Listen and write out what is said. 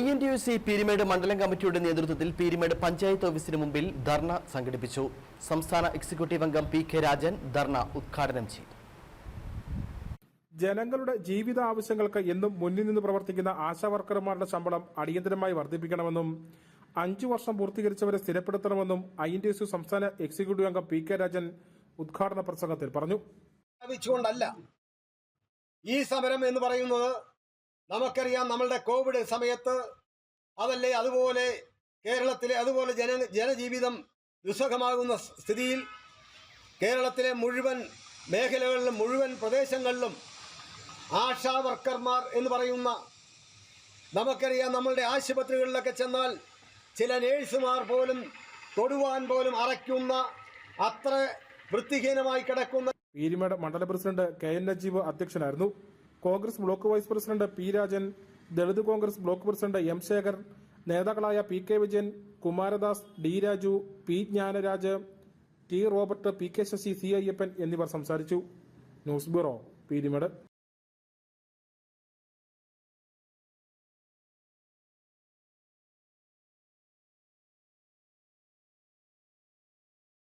I N T U C Peermade മണ്ഡലം കമ്മിറ്റിയുടെ നേതൃത്വത്തിൽ പീരിമേട് പഞ്ചായത്ത് ഓഫീസിന് മുമ്പിൽ ധർണ സംഘടിപ്പിച്ചു. സംസ്ഥാന എക്സിക്യൂട്ടീവ് അംഗം പി കെ രാജൻ ധർണ ഉദ്ഘാടനം ചെയ്തു. ജനങ്ങളുടെ ജീവിത ആവശ്യങ്ങൾക്ക് എന്നും മുന്നിൽ നിന്ന് പ്രവർത്തിക്കുന്ന ആശാവർക്കർമാരുടെ ശമ്പളം അടിയന്തരമായി വർദ്ധിപ്പിക്കണമെന്നും അഞ്ചു വർഷം പൂർത്തീകരിച്ചവരെ സ്ഥിരപ്പെടുത്തണമെന്നും ഐ എൻ ടി യു സംസ്ഥാന എക്സിക്യൂട്ടീവ് അംഗം പി കെ രാജൻ ഉദ്ഘാടന പ്രസംഗത്തിൽ പറഞ്ഞു. ഈ സമരം എന്ന് പറയുന്നത് നമുക്കറിയാം നമ്മളുടെ കോവിഡ് സമയത്ത് അതല്ലേ അതുപോലെ കേരളത്തിലെ അതുപോലെ ജന ജനജീവിതം ദുസ്സഹമാകുന്ന സ്ഥിതിയിൽ കേരളത്തിലെ മുഴുവൻ മേഖലകളിലും മുഴുവൻ പ്രദേശങ്ങളിലും ആശാ വർക്കർമാർ എന്ന് പറയുന്ന നമുക്കറിയാം നമ്മളുടെ ആശുപത്രികളിലൊക്കെ ചെന്നാൽ ചില നേഴ്സുമാർ പോലും തൊടുവാൻ പോലും അറയ്ക്കുന്ന അത്ര വൃത്തിഹീനമായി കിടക്കുന്ന പീരിമേട് മണ്ഡല പ്രസിഡന്റ് കെ എൻ നജീബ് അധ്യക്ഷനായിരുന്നു. Congress block vice president P Rajan Dalit Congress block president M Shekhar നേതാക്കളായ P K Vijayan Kumaradas D Raju P Jnanaraj T Robert P K Sasi C Ayyappan എന്നിവർ സംസാരിച്ചു. News bureau Peermade.